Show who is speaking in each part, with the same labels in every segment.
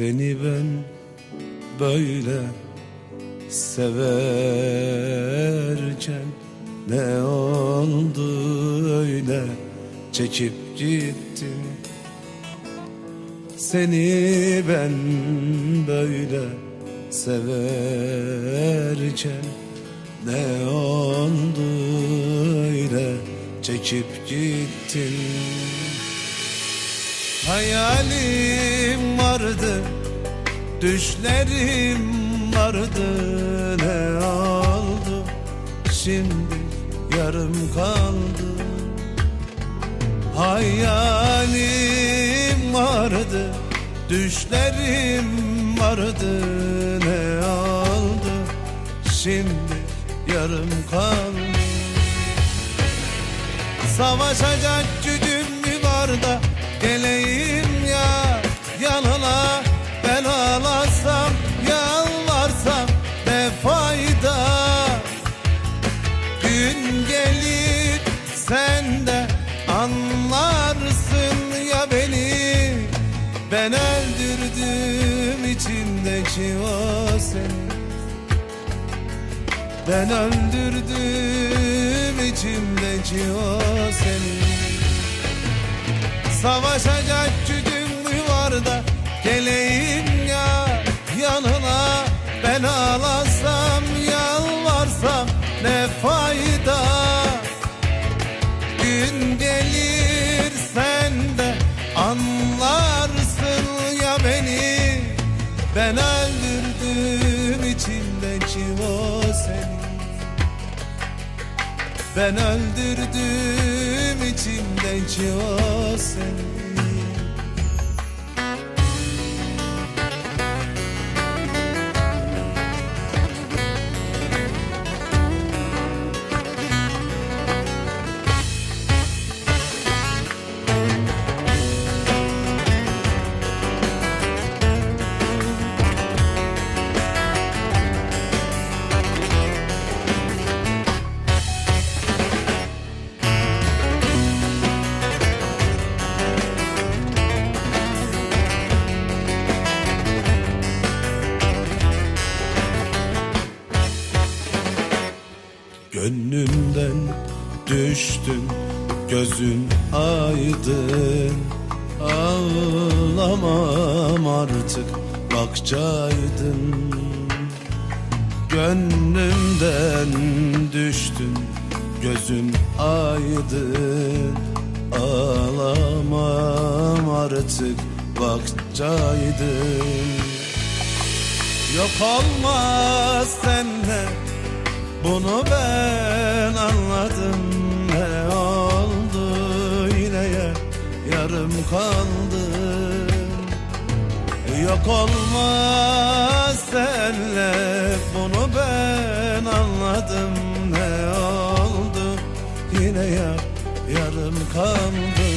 Speaker 1: Seni ben böyle severken Ne oldu öyle? Çekip gittin Seni ben böyle severken Ne oldu öyle? Çekip gittin Hayalim vardı Düşlerim vardı Ne oldu Şimdi yarım kaldı. Hayalim vardı Düşlerim vardı Ne oldu Şimdi yarım kaldı. Savaşacak gücüm mü var da Geleyim seni ben öldürdüm içimdeki o seni. Savaşacak gücüm mü var da Geleyim ya yanına? Ben ağlasam Ben öldürdüm içimdeki o seni Ağlamam artık bakçaydın Gönlümden düştün gözün aydın. Ağlamam artık bakçaydın Yok olmaz senle bunu ben anladım yarım kaldı. Yok olmaz senle bunu ben anladım. Ne oldu? Yine ya yarım kaldı.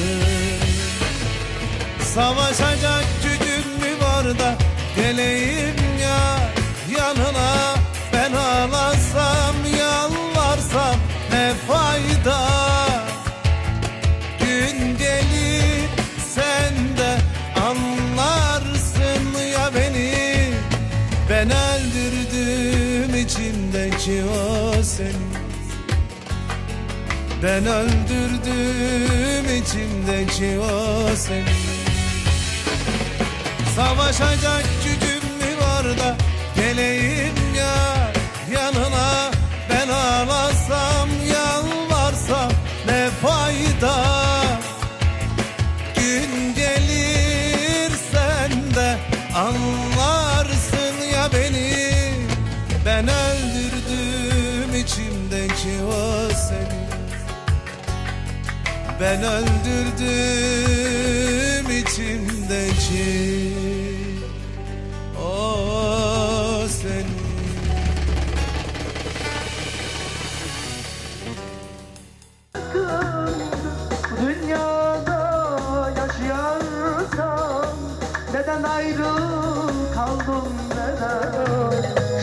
Speaker 1: Savaşacak gücüm mü var da geleyim ya yanına ben öldürdüm içimdeki o seni. Savaşacak ben öldürdüm içimdeki o seni.
Speaker 2: Dünyada yaşayarsam Neden ayrı kaldım neden?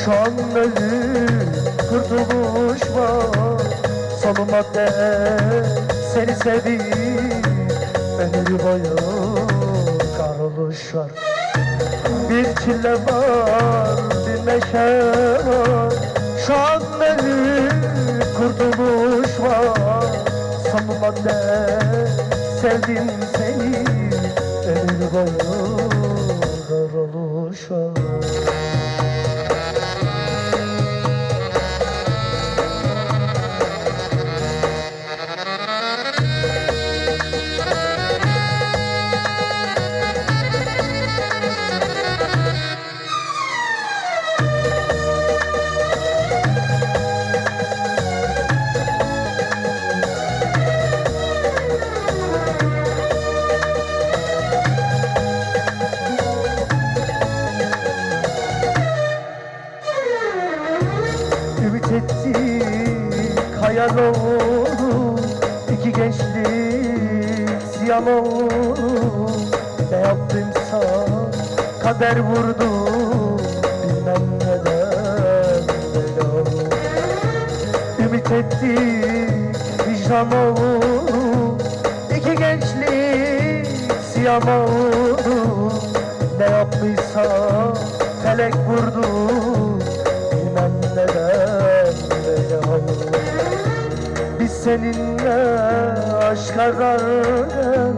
Speaker 2: Şu an ölüm kurtuluş var. Sonu madde seni Beni bir boyu kahroluş var Bir çile var bir neşe var. Şu an benim kurtuluş var. Sonuma dek sevdim seni. Ömür boyu varoluş Ümit ettik hayal oldu iki gençlik ziyan oldu Ne yaptımsa kader vurdu Bilmem neden böyle oldu. Ümit ettik vicdan oldu. İki gençlik ziyan oldu Ne yapmışsa felek vurdu seninle aşk ararken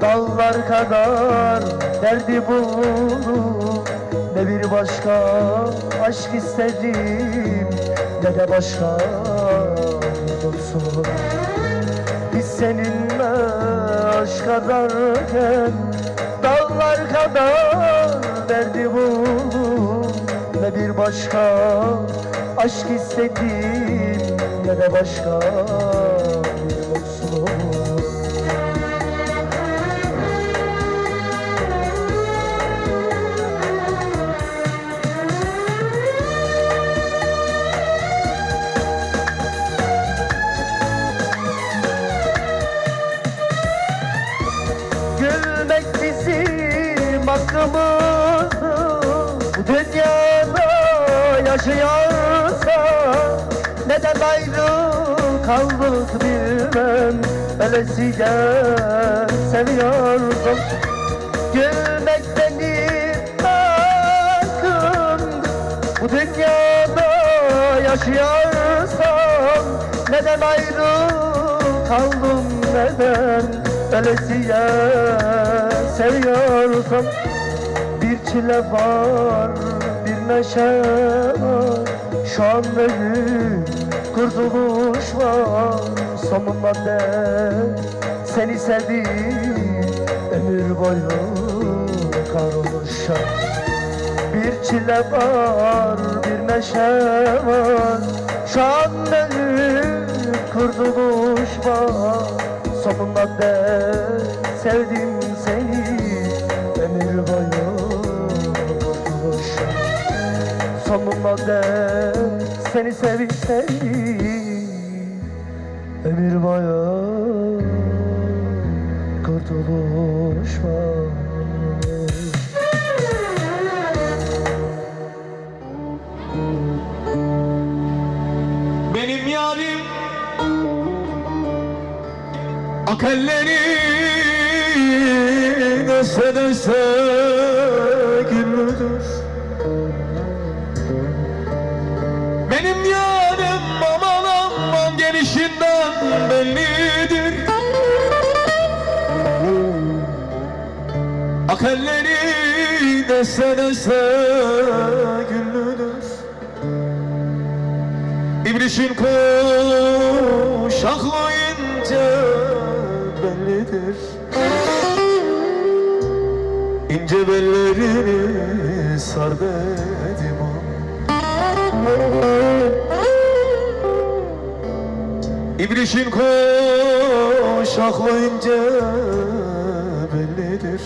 Speaker 2: Dağlar kadar derdi bulduk Ne bir başka aşk istedim Ne de başka olsun biz seninle aşk ararken başka aşk istedim Ne de başka bir olsun Gülmek bizim hakkımız. Bu dünyada yaşıyorsa Neden ayrı kaldık bilmem. Öylesiye seviyorsun Gülmek benim hakkım Bu dünyada yaşıyorsam Neden ayrı kaldım? Neden? Öylesiye seviyorsam Bir çile var var Şu an benim kurtuluş var. Sonuna dek seni sevdim Ömür boyu kavruluşa. Bir çile var, bir neşe var. Şu an benim kurtuluş var. Sonuna dek sevdim seni Dek seni sevip sevdim Ömür boyu kurtuluş var
Speaker 3: Benim yarim Akelleri döse döse Akelleri döse döse gülüdür İbrişin kuşaklı bellidir. İnce bellerini sar dedim İbrişin kuşaklı ince bellidir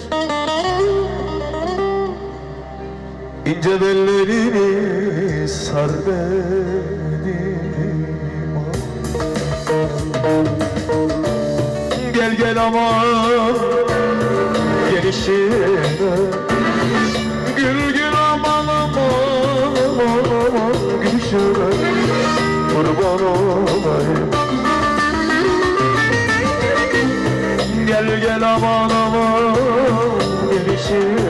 Speaker 3: İnce bellerini sar benim Gel gel ama gelişine. Gül gül aman aman aman gülüşüne. Kurban olayım. Gel gel aman aman gelişine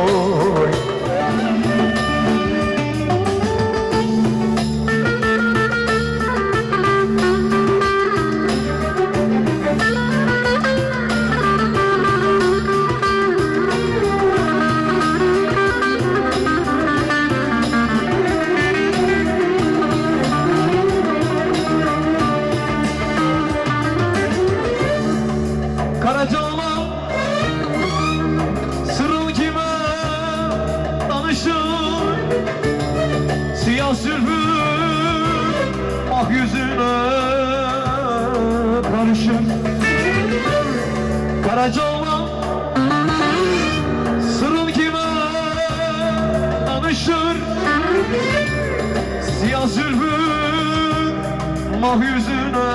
Speaker 3: Oh. Karacaoğlan Sırrın kime danışır? Siyah zülfün mah yüzüne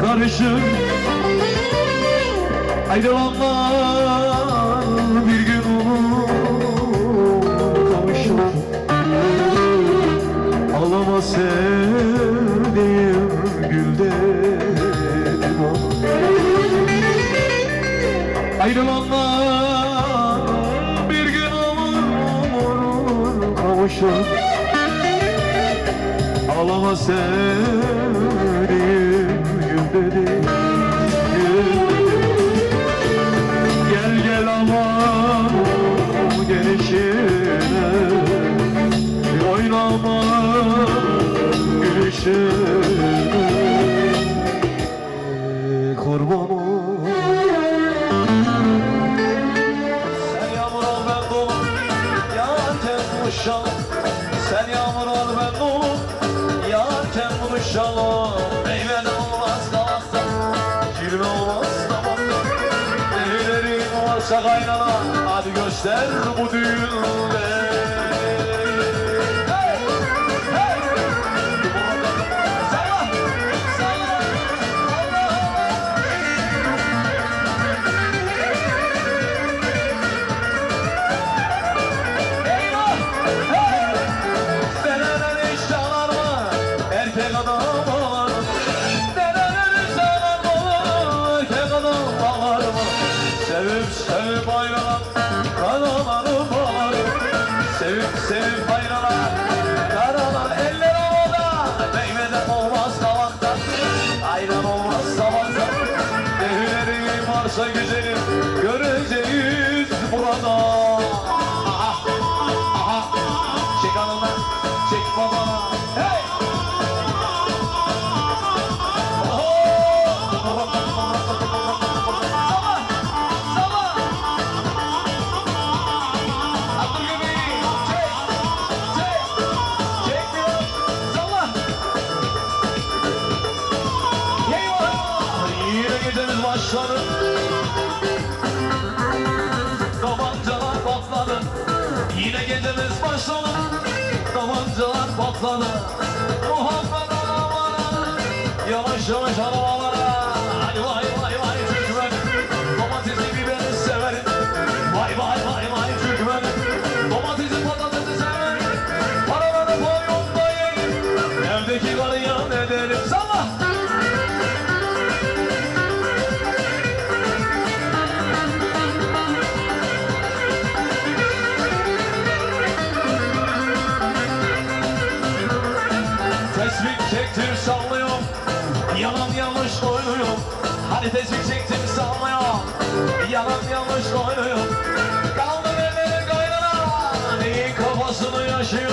Speaker 3: karışır. Ayrılanlar bir gün kavuşur. Ağlama sevdiğim Ağlama sevdiğim gül Gel gel aman gelişine. Oynama gülüşüne Varsa kaynana Hadi göster bu düğünde Sevip ayrılan karalarım ağlar mı? Sevip sevip ayrılan karalar eller havada Meyveden olmaz Ayran olmaz sabahtan Devlerin varsa güzelim Göreceğiz burada Aha, aha. Çek anana, çek babana Hey! Tabancalar patladı. Muhabbet arabalara. Yavaş yavaş arabalara. Adeteci çektim sanmıyor Yalan yanlış oynuyor. Kaldır elleri kaynana Neyin kafasını yaşıyor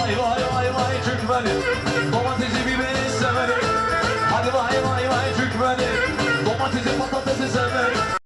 Speaker 3: Vay vay vay vay Türkmeni Domatesi biberi severi. Hadi vay vay vay Türkmeni Domatesi patatesi severi.